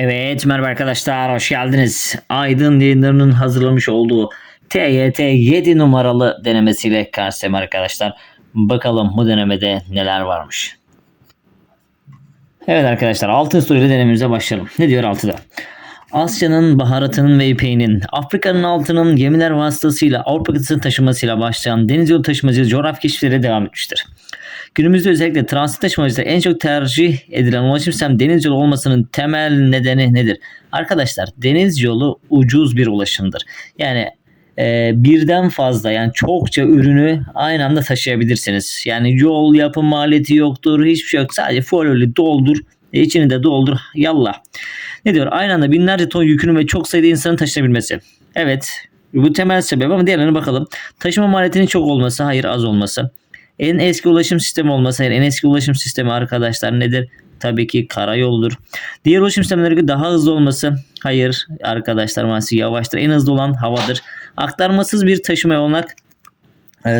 Evet merhaba arkadaşlar hoş geldiniz. Aydın yayınlarının hazırlamış olduğu TYT 7 numaralı denemesiyle karşıyayım arkadaşlar. Bakalım bu denemede neler varmış. Evet arkadaşlar altın soruyla denememize başlayalım. Ne diyor altıda? Asya'nın baharatının ve ipeğinin Afrika'nın altının gemiler vasıtasıyla Avrupa kıtasını taşımasıyla başlayan deniz yolu taşımacılığı coğrafi keşifleri devam etmiştir. Günümüzde özellikle transit taşımacılıkta en çok tercih edilen ulaşım sistemi deniz yolu olmasının temel nedeni nedir? Arkadaşlar deniz yolu ucuz bir ulaşımdır. Yani e, birden fazla yani çokça ürünü aynı anda taşıyabilirsiniz. Yani yol yapım maliyeti yoktur, hiçbir şey yok. Sadece folyolu doldur, e, içini de doldur, yallah. Ne diyor? Aynı anda binlerce ton yükünün ve çok sayıda insanın taşınabilmesi. Evet, bu temel sebep ama diğerlerine bakalım. Taşıma maliyetinin çok olması, hayır az olması. En eski ulaşım sistemi olması, hayır en eski ulaşım sistemi arkadaşlar nedir? Tabii ki karayoldur. Diğer ulaşım sistemleri gibi daha hızlı olması, hayır arkadaşlar maalesef yavaştır. En hızlı olan havadır. Aktarmasız bir taşıma olarak e,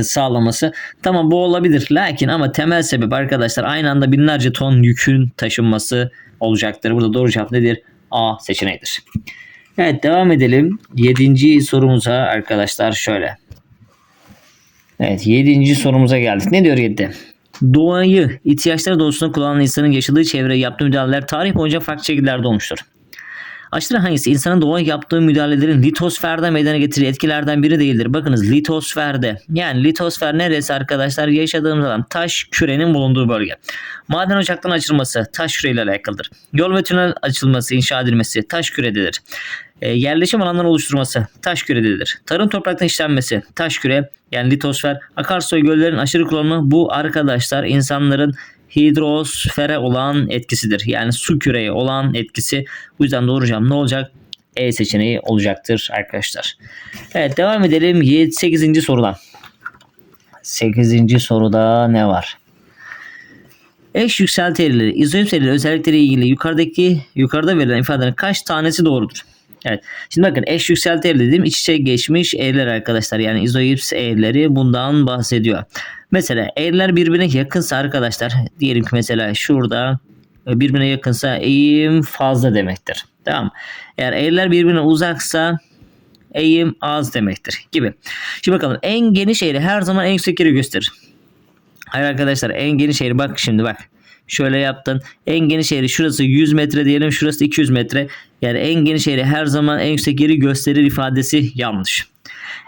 sağlaması. Tamam bu olabilir. Lakin ama temel sebep arkadaşlar aynı anda binlerce ton yükün taşınması olacaktır. Burada doğru cevap nedir? A seçeneğidir. Evet devam edelim. Yedinci sorumuza arkadaşlar şöyle. Evet yedinci sorumuza geldik. Ne diyor yedide? Doğayı ihtiyaçları doğrultusunda kullanan insanın yaşadığı çevreye yaptığı müdahaleler tarih boyunca farklı şekillerde olmuştur. Aşırı hangisi insanın doğaya yaptığı müdahalelerin litosferde meydana getirdiği etkilerden biri değildir. Bakınız litosferde yani litosfer neresi arkadaşlar? Yaşadığımız alan taş kürenin bulunduğu bölge. Maden ocaklarının açılması taş küreyle alakalıdır. Yol ve tünel açılması, inşa edilmesi taş kürededir. E, yerleşim alanları oluşturması taş kürededir. Tarım topraktan işlenmesi taş küre yani litosfer. Akarsu göllerin aşırı kullanımı bu arkadaşlar insanların hidrosfere olan etkisidir. Yani su küreye olan etkisi. Bu yüzden doğru cevap ne olacak? E seçeneği olacaktır arkadaşlar. Evet devam edelim 8. sorudan. 8. soruda ne var? Eş yükselti eğrileri, izoip serileri özellikleri ilgili yukarıdaki yukarıda verilen ifadelerin kaç tanesi doğrudur? Evet. Şimdi bakın eş yükselti eğri dediğim iç içe geçmiş eğriler arkadaşlar. Yani izoips eğrileri bundan bahsediyor. Mesela eğriler birbirine yakınsa arkadaşlar diyelim ki mesela şurada birbirine yakınsa eğim fazla demektir. Tamam Eğer eğriler birbirine uzaksa eğim az demektir gibi. Şimdi bakalım en geniş eğri her zaman en yüksek yeri gösterir. Hayır arkadaşlar en geniş eğri bak şimdi bak. Şöyle yaptın. En geniş eğri şurası 100 metre diyelim şurası 200 metre. Yani en geniş eğri her zaman en yüksek yeri gösterir ifadesi yanlış.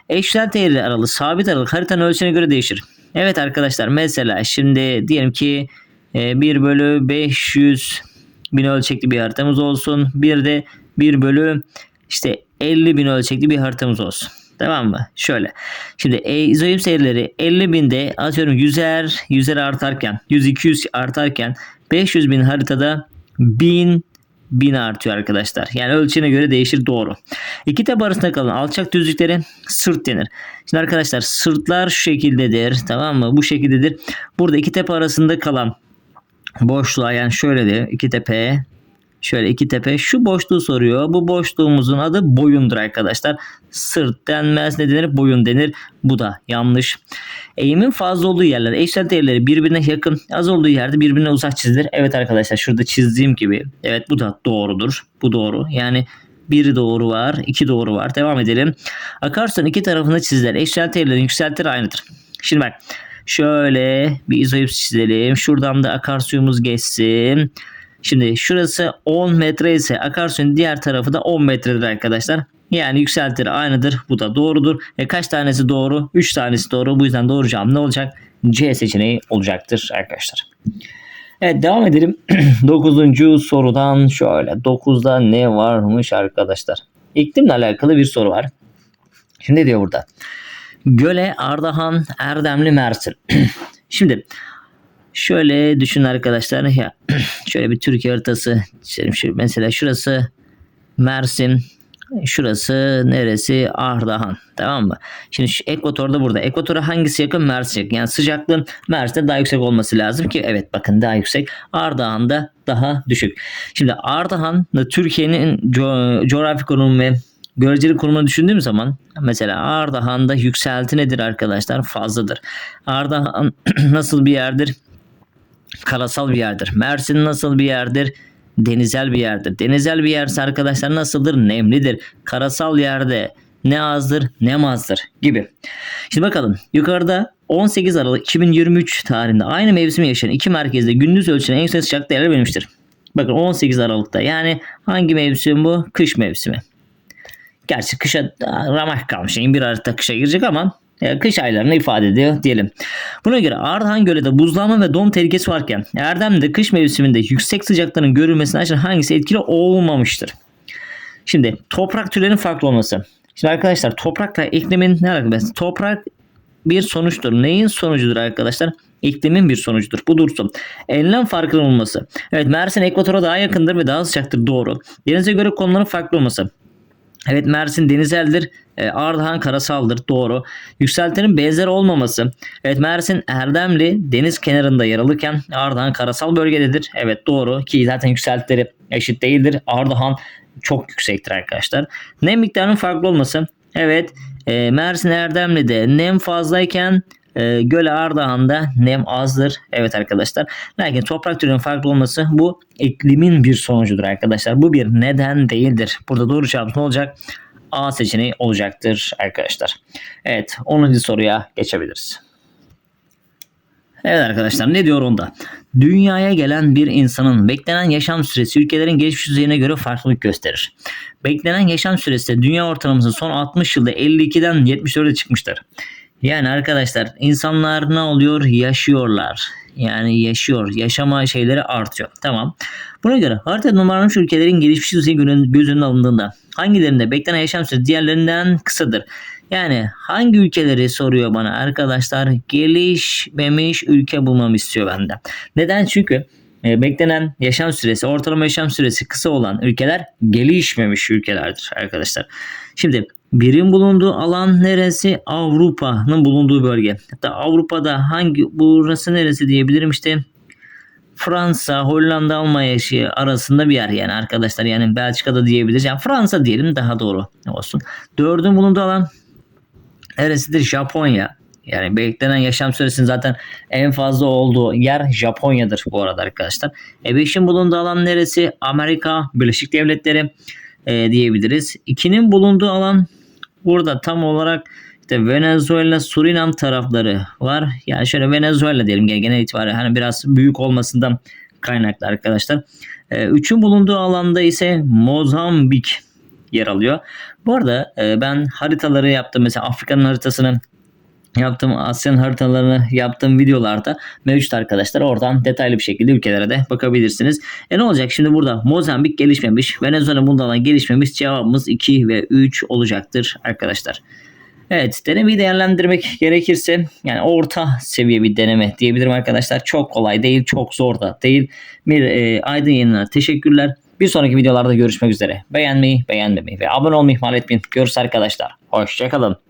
Eşlent eğri aralığı sabit aralık haritanın ölçüne göre değişir. Evet arkadaşlar mesela şimdi diyelim ki 1 e, bölü 500 bin ölçekli bir haritamız olsun. Bir de 1 bölü işte 50 bin ölçekli bir haritamız olsun. Tamam mı? Şöyle. Şimdi e, izoim seyirleri 50 binde atıyorum 100'er 100'er artarken 100-200 artarken 500 bin haritada 1000 bin artıyor arkadaşlar. Yani ölçüne göre değişir doğru. İki tepe arasında kalan alçak düzlüklere sırt denir. Şimdi arkadaşlar sırtlar şu şekildedir. Tamam mı? Bu şekildedir. Burada iki tepe arasında kalan boşluğa yani şöyle de iki tepe Şöyle iki tepe şu boşluğu soruyor. Bu boşluğumuzun adı boyundur arkadaşlar. Sırt denmez ne denir? Boyun denir. Bu da yanlış. Eğimin fazla olduğu yerler, eşsel değerleri birbirine yakın, az olduğu yerde birbirine uzak çizilir. Evet arkadaşlar şurada çizdiğim gibi. Evet bu da doğrudur. Bu doğru. Yani bir doğru var, iki doğru var. Devam edelim. Akarsu'nun iki tarafında çizilir. Eşsel değerlerin yükseltileri aynıdır. Şimdi bak şöyle bir izoips çizelim. Şuradan da akarsuyumuz geçsin. Şimdi şurası 10 metre ise akarsuyun diğer tarafı da 10 metredir arkadaşlar. Yani yükseltir aynıdır. Bu da doğrudur. E kaç tanesi doğru? 3 tanesi doğru. Bu yüzden doğru cevap ne olacak? C seçeneği olacaktır arkadaşlar. Evet devam edelim. 9. sorudan şöyle. 9'da ne varmış arkadaşlar? İklimle alakalı bir soru var. Şimdi diyor burada. Göle, Ardahan, Erdemli, Mersin. Şimdi Şöyle düşün arkadaşlar ya şöyle bir Türkiye haritası mesela şurası Mersin, şurası neresi? Ardahan. Tamam mı? Şimdi şu ekvator da burada. Ekvatora hangisi yakın? Mersin yakın. Yani sıcaklığın Mersin'de daha yüksek olması lazım ki evet bakın daha yüksek. Ardahan da daha düşük. Şimdi Ardahan Türkiye'nin co- coğrafi konumu ve Görecelik konumunu düşündüğüm zaman mesela Ardahan'da yükselti nedir arkadaşlar? Fazladır. Ardahan nasıl bir yerdir? Karasal bir yerdir. Mersin nasıl bir yerdir? denizel bir yerdir. Denizel bir yerse arkadaşlar nasıldır? Nemlidir. Karasal yerde ne azdır ne azdır gibi. Şimdi bakalım yukarıda 18 Aralık 2023 tarihinde aynı mevsimi yaşayan iki merkezde gündüz ölçülen en yüksek sıcaklık değerleri verilmiştir. Bakın 18 Aralık'ta yani hangi mevsim bu? Kış mevsimi. Gerçi kışa ramak kalmış. Yani bir arada kışa girecek ama kış aylarını ifade ediyor diyelim. Buna göre Ardahan Gölü'de buzlanma ve don tehlikesi varken Erdem'de kış mevsiminde yüksek sıcaklıkların görülmesine açan hangisi etkili olmamıştır? Şimdi toprak türlerinin farklı olması. Şimdi arkadaşlar toprakla iklimin ne alakası? Toprak bir sonuçtur. Neyin sonucudur arkadaşlar? İklimin bir sonucudur. Bu dursun. Enlem farkının olması. Evet Mersin ekvatora daha yakındır ve daha sıcaktır. Doğru. Denize göre konuların farklı olması. Evet Mersin denizeldir. E, Ardahan karasaldır. Doğru. Yükseltinin benzer olmaması. Evet Mersin Erdemli deniz kenarında yer alırken Ardahan karasal bölgededir. Evet doğru ki zaten yükseltileri eşit değildir. Ardahan çok yüksektir arkadaşlar. Nem miktarının farklı olması. Evet e, Mersin Erdemli'de nem fazlayken e, Göle Ardahan'da nem azdır. Evet arkadaşlar. Lakin toprak türünün farklı olması bu iklimin bir sonucudur arkadaşlar. Bu bir neden değildir. Burada doğru cevap ne olacak? A seçeneği olacaktır arkadaşlar. Evet 10. soruya geçebiliriz. Evet arkadaşlar ne diyor onda? Dünyaya gelen bir insanın beklenen yaşam süresi ülkelerin gelişmiş düzeyine göre farklılık gösterir. Beklenen yaşam süresi de dünya ortalaması son 60 yılda 52'den 74'e çıkmıştır. Yani arkadaşlar insanlar ne oluyor? Yaşıyorlar. Yani yaşıyor. Yaşama şeyleri artıyor. Tamam. Buna göre haritada numaralanmış ülkelerin gelişmiş düzeyi göz önüne alındığında hangilerinde beklenen yaşam süresi diğerlerinden kısadır? Yani hangi ülkeleri soruyor bana arkadaşlar? Gelişmemiş ülke bulmamı istiyor benden. Neden? Çünkü e, beklenen yaşam süresi, ortalama yaşam süresi kısa olan ülkeler gelişmemiş ülkelerdir arkadaşlar. Şimdi birin bulunduğu alan neresi? Avrupa'nın bulunduğu bölge. Hatta Avrupa'da hangi burası neresi diyebilirim işte Fransa, Hollanda, Almanya arasında bir yer yani arkadaşlar. Yani Belçika'da diyebiliriz. Yani Fransa diyelim daha doğru olsun. Dördün bulunduğu alan neresidir? Japonya. Yani beklenen yaşam süresinin zaten en fazla olduğu yer Japonya'dır bu arada arkadaşlar. E 5'in bulunduğu alan neresi? Amerika Birleşik Devletleri e, diyebiliriz. 2'nin bulunduğu alan burada tam olarak işte Venezuela, Surinam tarafları var. Yani şöyle Venezuela diyelim genel itibariyle hani biraz büyük olmasından kaynaklı arkadaşlar. E, üçün bulunduğu alanda ise Mozambik yer alıyor. Bu arada e, ben haritaları yaptım. Mesela Afrika'nın haritasını yaptığım Asya'nın haritalarını yaptığım videolarda mevcut arkadaşlar. Oradan detaylı bir şekilde ülkelere de bakabilirsiniz. E ne olacak şimdi burada Mozambik gelişmemiş. Venezuela bundan gelişmemiş. Cevabımız 2 ve 3 olacaktır arkadaşlar. Evet denemeyi değerlendirmek gerekirse yani orta seviye bir deneme diyebilirim arkadaşlar. Çok kolay değil çok zor da değil. Bir e, Aydın yayınlarına teşekkürler. Bir sonraki videolarda görüşmek üzere. Beğenmeyi, beğenmemeyi ve abone olmayı ihmal etmeyin. Görüşürüz arkadaşlar. Hoşçakalın.